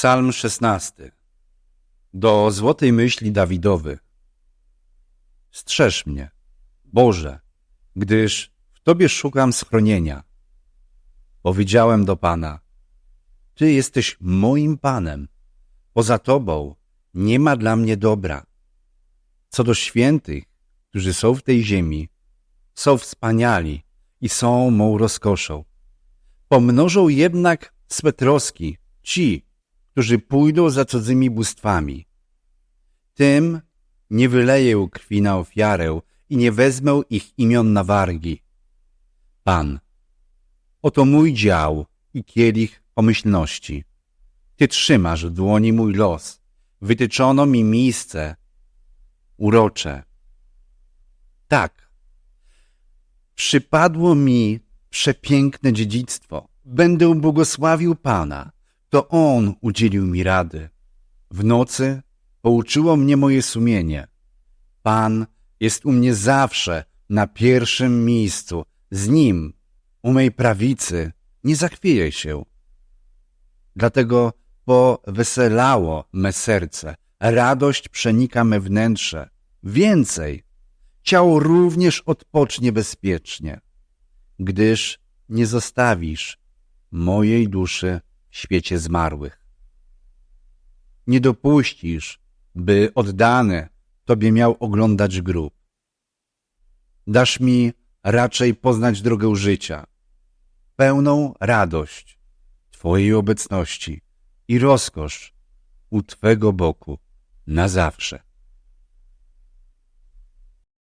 Psalm szesnasty. Do złotej myśli Dawidowy. Strzeż mnie, Boże, gdyż w Tobie szukam schronienia. Powiedziałem do Pana, Ty jesteś moim Panem, poza Tobą nie ma dla mnie dobra. Co do świętych, którzy są w tej ziemi, są wspaniali i są mą rozkoszą. Pomnożą jednak swe troski ci, którzy pójdą za cudzymi bóstwami. Tym nie wyleję krwi na ofiarę i nie wezmę ich imion na wargi. Pan, oto mój dział i kielich pomyślności. Ty trzymasz w dłoni mój los, wytyczono mi miejsce urocze. Tak, przypadło mi przepiękne dziedzictwo. Będę błogosławił Pana. To On udzielił mi rady. W nocy pouczyło mnie moje sumienie. Pan jest u mnie zawsze na pierwszym miejscu. Z Nim, u mej prawicy, nie zachwieję się. Dlatego poweselało me serce, radość przenika me wnętrze. Więcej, ciało również odpocznie bezpiecznie, gdyż nie zostawisz mojej duszy świecie zmarłych. Nie dopuścisz, by oddany Tobie miał oglądać grób. Dasz mi raczej poznać drogę życia, pełną radość Twojej obecności i rozkosz u Twego boku na zawsze.